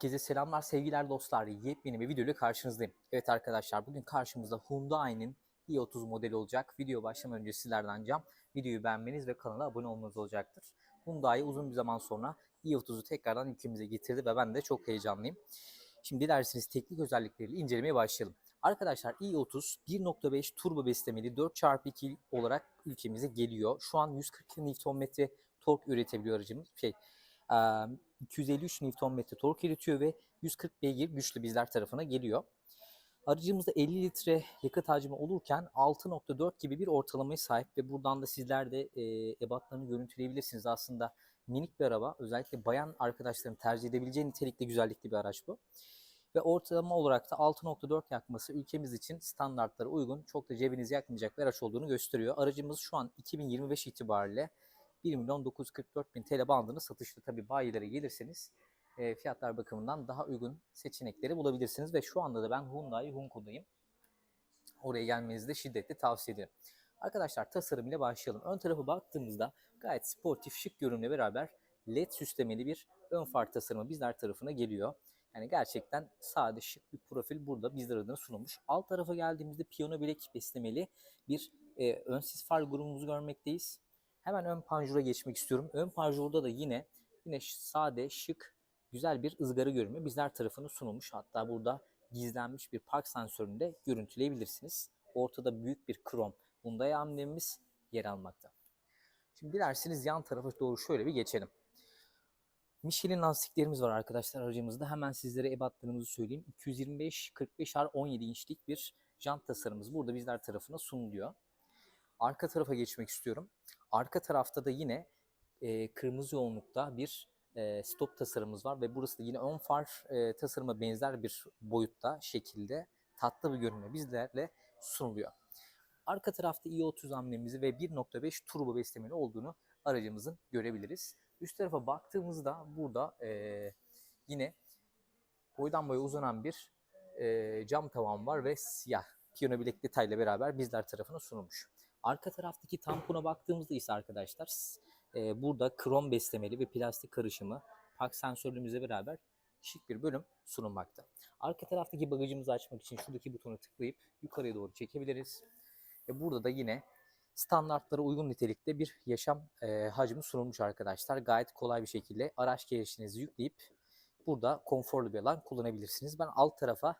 Herkese selamlar, sevgiler dostlar. Yepyeni bir video ile karşınızdayım. Evet arkadaşlar bugün karşımızda Hyundai'nin i30 modeli olacak. Video başlamadan önce sizlerden ricam videoyu beğenmeniz ve kanala abone olmanız olacaktır. Hyundai uzun bir zaman sonra i30'u tekrardan ülkemize getirdi ve ben de çok heyecanlıyım. Şimdi dilerseniz teknik özellikleriyle incelemeye başlayalım. Arkadaşlar i30 1.5 turbo beslemeli 4x2 olarak ülkemize geliyor. Şu an 140 Nm tork üretebiliyor aracımız. Şey, 253 Nm tork üretiyor ve 140 beygir güçlü bizler tarafına geliyor. Aracımızda 50 litre yakıt hacmi olurken 6.4 gibi bir ortalamaya sahip ve buradan da sizler de e, ebatlarını görüntüleyebilirsiniz. Aslında minik bir araba. Özellikle bayan arkadaşların tercih edebileceği nitelikte güzellikli bir araç bu. Ve ortalama olarak da 6.4 yakması ülkemiz için standartlara uygun, çok da cebinizi yakmayacak bir araç olduğunu gösteriyor. Aracımız şu an 2025 itibariyle 1 milyon 944 bin TL bandını satışta tabii bayilere gelirseniz e, fiyatlar bakımından daha uygun seçenekleri bulabilirsiniz. Ve şu anda da ben Hyundai Hunko'dayım. Oraya gelmenizi de şiddetle tavsiye ederim. Arkadaşlar tasarım ile başlayalım. Ön tarafa baktığımızda gayet sportif şık görünümle beraber LED süslemeli bir ön far tasarımı bizler tarafına geliyor. Yani gerçekten sade şık bir profil burada bizler adına sunulmuş. Alt tarafa geldiğimizde piyano bilek beslemeli bir e, ön sis far grubumuzu görmekteyiz. Hemen ön panjura geçmek istiyorum. Ön panjurda da yine yine sade, şık, güzel bir ızgara görünümü bizler tarafına sunulmuş. Hatta burada gizlenmiş bir park sensörünü görüntüleyebilirsiniz. Ortada büyük bir krom Hyundai amblemimiz yer almakta. Şimdi dilerseniz yan tarafa doğru şöyle bir geçelim. Michelin lastiklerimiz var arkadaşlar aracımızda. Hemen sizlere ebatlarımızı söyleyeyim. 225 45 R 17 inçlik bir jant tasarımımız burada bizler tarafına sunuluyor. Arka tarafa geçmek istiyorum. Arka tarafta da yine e, kırmızı yoğunlukta bir e, stop tasarımımız var ve burası da yine ön far e, tasarıma benzer bir boyutta şekilde tatlı bir görünümle bizlerle sunuluyor. Arka tarafta i30 amblemimizi ve 1.5 turbo beslemeli olduğunu aracımızın görebiliriz. Üst tarafa baktığımızda burada e, yine boydan boya uzanan bir e, cam tavan var ve siyah piyano bilek detayla beraber bizler tarafına sunulmuş. Arka taraftaki tampona baktığımızda ise arkadaşlar e, burada krom beslemeli ve plastik karışımı park sensörlüğümüzle beraber şık bir bölüm sunulmakta. Arka taraftaki bagajımızı açmak için şuradaki butona tıklayıp yukarıya doğru çekebiliriz. Ve burada da yine standartlara uygun nitelikte bir yaşam e, hacmi sunulmuş arkadaşlar. Gayet kolay bir şekilde araç girişinizi yükleyip burada konforlu bir alan kullanabilirsiniz. Ben alt tarafa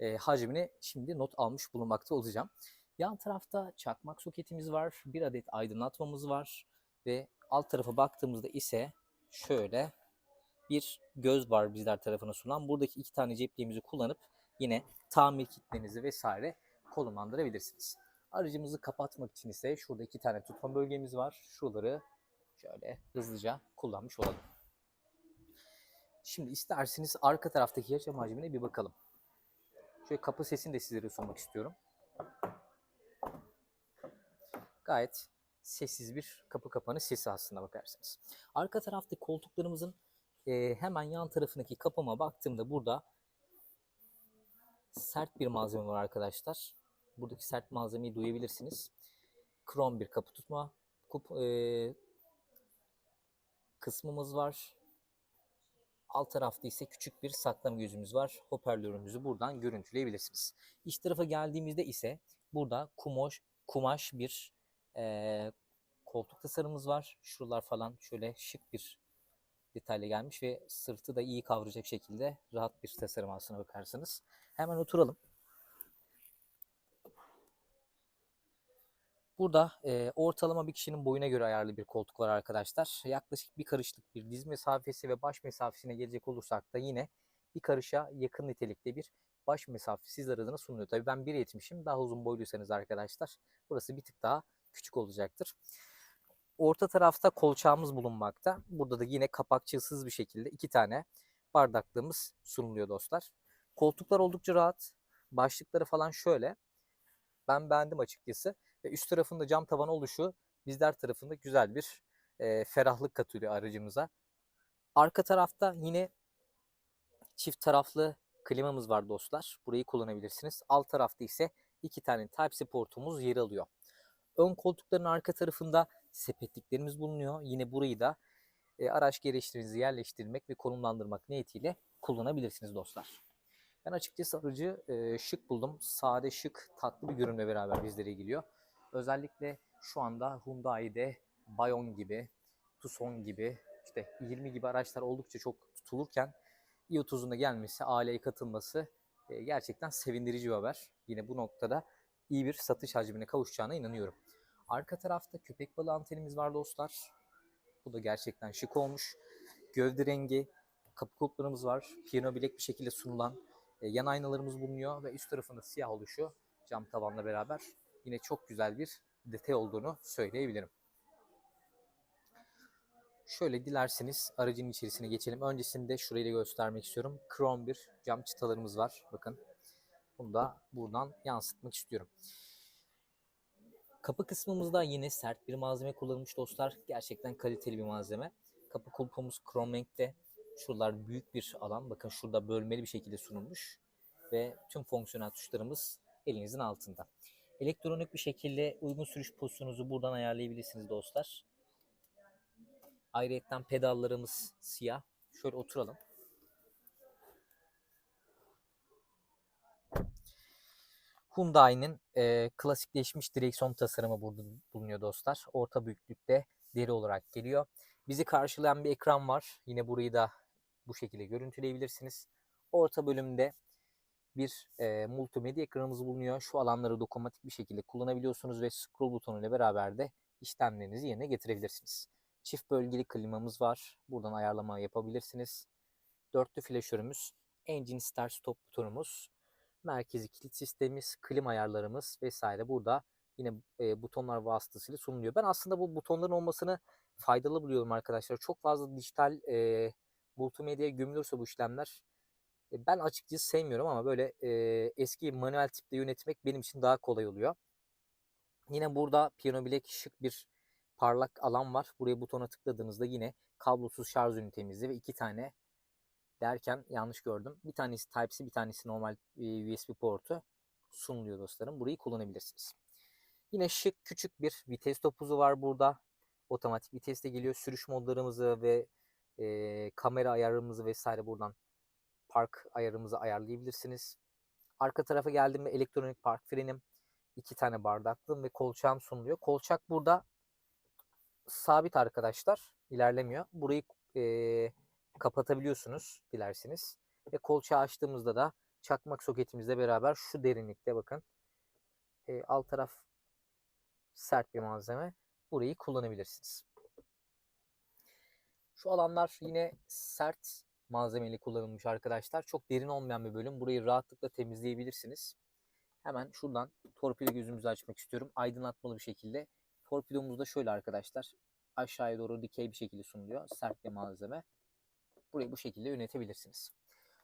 e, hacmini şimdi not almış bulunmakta olacağım. Yan tarafta çakmak soketimiz var. Bir adet aydınlatmamız var. Ve alt tarafa baktığımızda ise şöyle bir göz var bizler tarafına sunulan. Buradaki iki tane cepliğimizi kullanıp yine tamir kitlerinizi vesaire konumlandırabilirsiniz. Aracımızı kapatmak için ise şurada iki tane tutma bölgemiz var. Şuraları şöyle hızlıca kullanmış olalım. Şimdi isterseniz arka taraftaki yaşam hacmine bir bakalım. Şöyle kapı sesini de sizlere sunmak istiyorum. Gayet sessiz bir kapı kapanış sesi aslında bakarsanız. Arka taraftaki koltuklarımızın e, hemen yan tarafındaki kapıma baktığımda burada sert bir malzeme var arkadaşlar. Buradaki sert malzemeyi duyabilirsiniz. Krom bir kapı tutma kup, e, kısmımız var. Alt tarafta ise küçük bir saklama gözümüz var. Hoparlörümüzü buradan görüntüleyebilirsiniz. İç tarafa geldiğimizde ise burada kumaş, kumaş bir e, koltuk tasarımımız var. Şuralar falan şöyle şık bir detayla gelmiş ve sırtı da iyi kavrayacak şekilde rahat bir tasarım aslına bakarsanız. Hemen oturalım. Burada e, ortalama bir kişinin boyuna göre ayarlı bir koltuk var arkadaşlar. Yaklaşık bir karışlık bir diz mesafesi ve baş mesafesine gelecek olursak da yine bir karışa yakın nitelikte bir baş mesafesi sizler adına sunuluyor. Tabii ben 1.70'im. Daha uzun boyluysanız arkadaşlar burası bir tık daha küçük olacaktır. Orta tarafta kolçağımız bulunmakta. Burada da yine kapakçısız bir şekilde iki tane bardaklığımız sunuluyor dostlar. Koltuklar oldukça rahat. Başlıkları falan şöyle. Ben beğendim açıkçası. Ve üst tarafında cam tavan oluşu bizler tarafında güzel bir e, ferahlık katıyor aracımıza. Arka tarafta yine çift taraflı klimamız var dostlar. Burayı kullanabilirsiniz. Alt tarafta ise iki tane Type-C portumuz yer alıyor. Ön koltukların arka tarafında sepetliklerimiz bulunuyor. Yine burayı da e, araç gereçlerinizi yerleştirmek ve konumlandırmak niyetiyle kullanabilirsiniz dostlar. Ben açıkçası aracı e, şık buldum. Sade şık, tatlı bir görünümle beraber bizlere geliyor. Özellikle şu anda Hyundai'de Bayon gibi, Tucson gibi, işte 20 gibi araçlar oldukça çok tutulurken i30'un da gelmesi, aileye katılması e, gerçekten sevindirici bir haber. Yine bu noktada iyi bir satış hacmine kavuşacağına inanıyorum. Arka tarafta köpek balığı antenimiz var dostlar. Bu da gerçekten şık olmuş. Gövde rengi, kapı kulplarımız var. Piyano bilek bir şekilde sunulan e, yan aynalarımız bulunuyor ve üst tarafında siyah oluşu cam tavanla beraber yine çok güzel bir detay olduğunu söyleyebilirim. Şöyle dilerseniz aracın içerisine geçelim. Öncesinde şurayı da göstermek istiyorum. Krom bir cam çıtalarımız var. Bakın. Bunu da buradan yansıtmak istiyorum. Kapı kısmımızda yine sert bir malzeme kullanılmış dostlar. Gerçekten kaliteli bir malzeme. Kapı kulpumuz krom renkte. Şuralar büyük bir alan. Bakın şurada bölmeli bir şekilde sunulmuş. Ve tüm fonksiyonel tuşlarımız elinizin altında. Elektronik bir şekilde uygun sürüş pozisyonunuzu buradan ayarlayabilirsiniz dostlar. Ayrıyeten pedallarımız siyah. Şöyle oturalım. Hyundai'nin e, klasikleşmiş direksiyon tasarımı burada bulunuyor dostlar. Orta büyüklükte deri olarak geliyor. Bizi karşılayan bir ekran var. Yine burayı da bu şekilde görüntüleyebilirsiniz. Orta bölümde bir e, multimedya ekranımız bulunuyor. Şu alanları dokunmatik bir şekilde kullanabiliyorsunuz ve scroll butonu ile beraber de işlemlerinizi yerine getirebilirsiniz. Çift bölgeli klimamız var. Buradan ayarlama yapabilirsiniz. Dörtlü flaşörümüz, engine start stop butonumuz, merkezi kilit sistemimiz, klima ayarlarımız vesaire burada yine e, butonlar vasıtasıyla sunuluyor. Ben aslında bu butonların olmasını faydalı buluyorum arkadaşlar. Çok fazla dijital e, multimedyaya gömülürse bu işlemler e, ben açıkçası sevmiyorum ama böyle e, eski manuel tipte yönetmek benim için daha kolay oluyor. Yine burada piyano bilek şık bir parlak alan var. Buraya butona tıkladığınızda yine kablosuz şarj ünitemizi ve iki tane derken yanlış gördüm. Bir tanesi Type-C bir tanesi normal USB portu sunuluyor dostlarım. Burayı kullanabilirsiniz. Yine şık küçük bir vites topuzu var burada. Otomatik viteste geliyor. Sürüş modlarımızı ve e, kamera ayarımızı vesaire buradan park ayarımızı ayarlayabilirsiniz. Arka tarafa geldiğimde elektronik park frenim, iki tane bardaklığım ve kolçağım sunuluyor. Kolçak burada sabit arkadaşlar. ilerlemiyor. Burayı e, kapatabiliyorsunuz dilerseniz. Ve kolçağı açtığımızda da çakmak soketimizle beraber şu derinlikte bakın. E, alt taraf sert bir malzeme. Burayı kullanabilirsiniz. Şu alanlar yine sert malzemeli kullanılmış arkadaşlar. Çok derin olmayan bir bölüm. Burayı rahatlıkla temizleyebilirsiniz. Hemen şuradan torpido gözümüzü açmak istiyorum. Aydınlatmalı bir şekilde. Torpidomuz da şöyle arkadaşlar. Aşağıya doğru dikey bir şekilde sunuluyor. Sert bir malzeme. Burayı bu şekilde yönetebilirsiniz.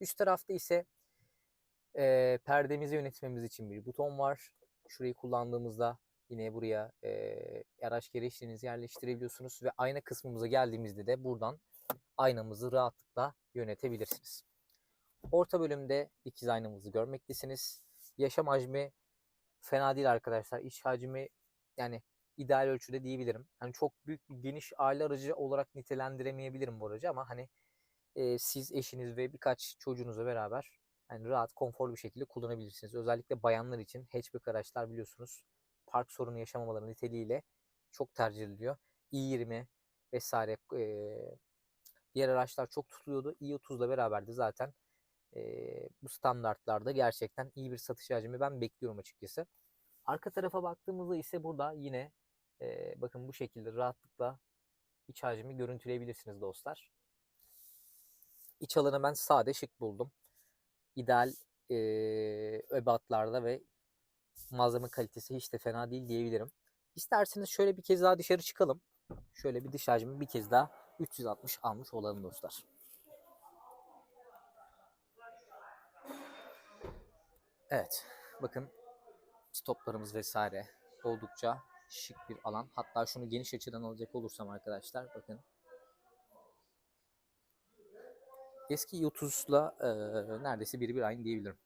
Üst tarafta ise e, perdemizi yönetmemiz için bir buton var. Şurayı kullandığımızda yine buraya e, araç gereçlerinizi yerleştirebiliyorsunuz ve ayna kısmımıza geldiğimizde de buradan aynamızı rahatlıkla yönetebilirsiniz. Orta bölümde dikiz aynamızı görmektesiniz. Yaşam hacmi fena değil arkadaşlar. İç hacmi yani ideal ölçüde diyebilirim. Hani çok büyük geniş aile aracı olarak nitelendiremeyebilirim bu aracı ama hani e, siz eşiniz ve birkaç çocuğunuzla beraber yani rahat, konforlu bir şekilde kullanabilirsiniz. Özellikle bayanlar için hatchback araçlar biliyorsunuz park sorunu yaşamamaları niteliğiyle çok tercih ediliyor. i20 vesaire e, diğer araçlar çok tutuluyordu. i30'la beraber de zaten e, bu standartlarda gerçekten iyi bir satış hacmi ben bekliyorum açıkçası. Arka tarafa baktığımızda ise burada yine e, bakın bu şekilde rahatlıkla iç hacmi görüntüleyebilirsiniz dostlar. İç alanı ben sade şık buldum. İdeal e, öbatlarda ve malzeme kalitesi hiç de fena değil diyebilirim. İsterseniz şöyle bir kez daha dışarı çıkalım. Şöyle bir dış hacmi bir kez daha 360 almış olalım dostlar. Evet. Bakın stoplarımız vesaire oldukça şık bir alan. Hatta şunu geniş açıdan alacak olursam arkadaşlar bakın. Eski i30'la e, neredeyse birebir aynı diyebilirim.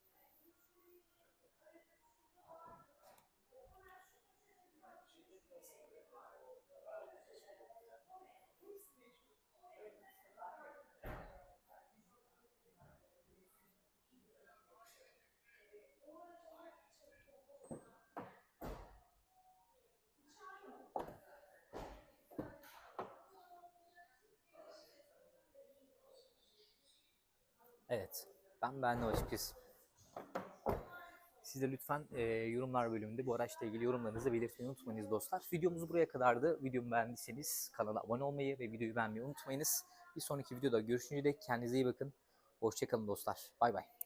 Evet. Ben beğendim açıkçası. Siz de lütfen e, yorumlar bölümünde bu araçla ilgili yorumlarınızı belirtmeyi unutmayınız dostlar. Videomuz buraya kadardı. Videomu beğendiyseniz kanala abone olmayı ve videoyu beğenmeyi unutmayınız. Bir sonraki videoda görüşünceye dek kendinize iyi bakın. Hoşçakalın dostlar. Bay bay.